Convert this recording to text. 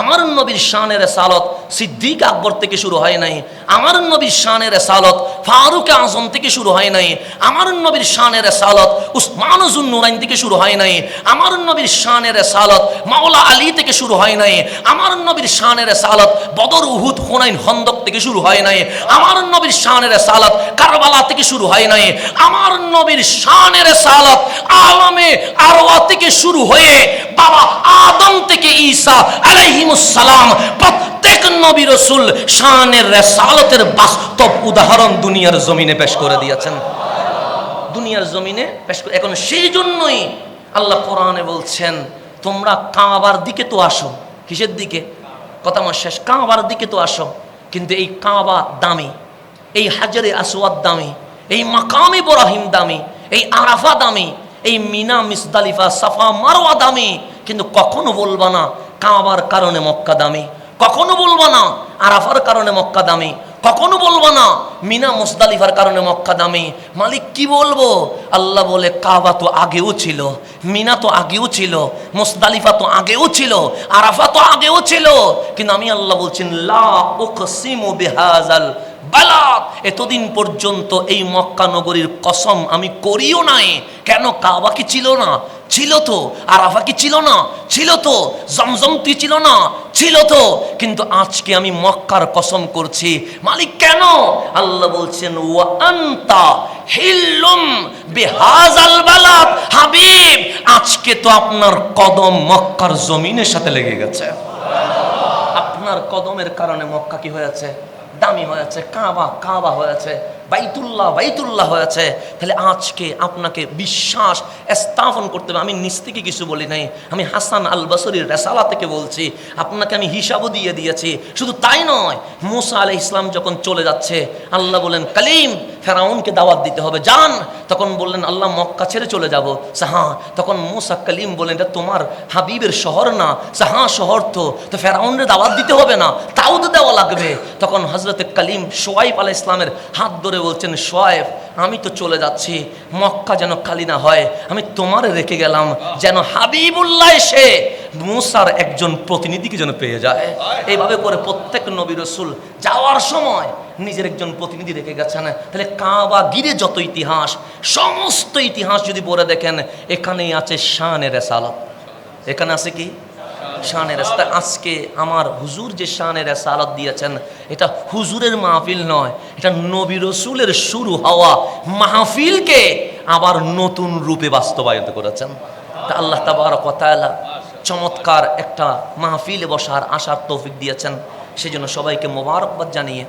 আমার নবীর শানের সালত সিদ্দিক আকবর থেকে শুরু হয় নাই। আমার নবীর শানের সালত ফারুক আজম থেকে শুরু হয় নাই। আমার নবীর শানের সালত উসমান নুরাইন থেকে শুরু হয় নাই। আমার নবীর শানের সালত মাওলা আলী থেকে শুরু হয় নাই। আমার নবীর শানের সালত বদর উহুদ হুনাইন হন্দক থেকে শুরু হয় নাই। আমার নবীর শানের সালত কারবালা থেকে শুরু হয় নাই। আমার নবীর শানের সালত আলমে আরওয়া থেকে শুরু হয়ে বাবা আদম থেকে ঈসা আলাইহিমুসসালাম, প্রত্যেক নবী রসুল শানের রেসালতের বাস্তব উদাহরণ দুনিয়ার জমিনে পেশ করে দিয়েছেন। দুনিয়ার জমিনে পেশ এখন সেই জন্যই আল্লাহ কোরআনে বলছেন, তোমরা কাবার দিকে তো আসো। কিসের দিকে? কথা আমার শেষ। কাবার দিকে তো আসো। কিন্তু এই কাবা দামি, এই হাজারে আসওয়াদ দামি, এই মাকাম ইব্রাহিম দামি, এই আরাফা দামি, এই মিনা মিসদালিফা সাফা মারওয়া দামি কিন্তু কখনো বলবা না, কাবার কারণে মক্কা দামি। কখনো বলব না, আরাফার কারণে মক্কা দামি। কখনো বলব না, মিনা মুসদালিফার কারণে মক্কা দামি। মালিক, কি বলব? আল্লাহ বলে, কাবা তো আগেও ছিল, মিনা তো আগেও ছিল মুসদালিফা তো আগেও ছিল, আরাফা তো আগেও ছিল। কিন্তু আমি আল্লাহ বলছেন লা উকসিমু বিহাজাল বালাত। এতদিন পর্যন্ত এই মক্কা নগরীর কসম আমি করিও নাই। কেন? কাবা কি ছিল না? ছিল তো। আরাফা কি ছিল না? ছিল তো। জমজম কি ছিল না? ছিল তো। কিন্তু আজকে আমি মক্কার কসম করছি। মালিক, কেন? আল্লাহ বলছেন, ওয়া আনতা হিল্লুম বিহাজাল বালাদ হাবিব, আজকে তো আপনার কদম মক্কার জমিনের সাথে লেগে গেছে। আপনার কদমের কারণে মক্কা কি হয়েছে দামি হয়েছে, কাবা কাবা হয়েছে, বাইতুল্লাহ বাইতুল্লাহ হয়েছে। তাহলে আজকে আপনাকে বিশ্বাস স্থাপন করতে হবে। আমি নিজ থেকে কিছু বলি নাই। আমি হাসান আল বসরির রেসালা থেকে বলছি, আপনাকে আমি হিসাবও দিয়ে দিয়েছি। শুধু তাই নয়, মুসা আলহ ইসলাম যখন চলে যাচ্ছে, আল্লাহ বলেন, কালিম ফেরাউনকে দাওয়াত দিতে হবে। যান! তখন বললেন, আল্লাহ মক্কা ছেড়ে চলে যাব। হ্যাঁ তখন মুসা কালিম বললেন, এটা তোমার হাবিবের শহর না। হ্যাঁ শহর তো। তো ফেরাউনের দাওয়াত দিতে হবে না। তাও তো দেওয়া লাগবে। তখন হজরত কালিম সোয়াইব আলাহ ইসলামের হাত ধরে বলছেন সোয়াইব আমি তো চলে যাচ্ছি। মক্কা যেন খালি না হয়। আমি তোমার রেখে গেলাম। যেন হাবিবুল্লাহ এসে মুসার একজন প্রতিনিধিকে যেন পেয়ে যায়। এইভাবে করে প্রত্যেক নবী রসুল যাওয়ার সময় নিজের একজন প্রতিনিধি রেখে গেছেন। তাহলে কাবা গিরে যত ইতিহাস, সমস্ত ইতিহাস যদি পড়ে দেখেন, এখানেই আছে শানের রেসালত। এখানে আছে কি? শানের রাস্তা আজকে আমার হুজুর যে শানের রেসালত দিয়েছেন, এটা হুজুরের মাহফিল নয়, এটা নবী রসুলের শুরু হওয়া মাহফিলকে আবার নতুন রূপে বাস্তবায়িত করেছেন। তা আল্লাহ তাবার কথালা চমৎকার একটা মাহফিলে বসার আশার তৌফিক দিয়েছেন। সেজন্য সবাইকে মোবারকবাদ জানিয়ে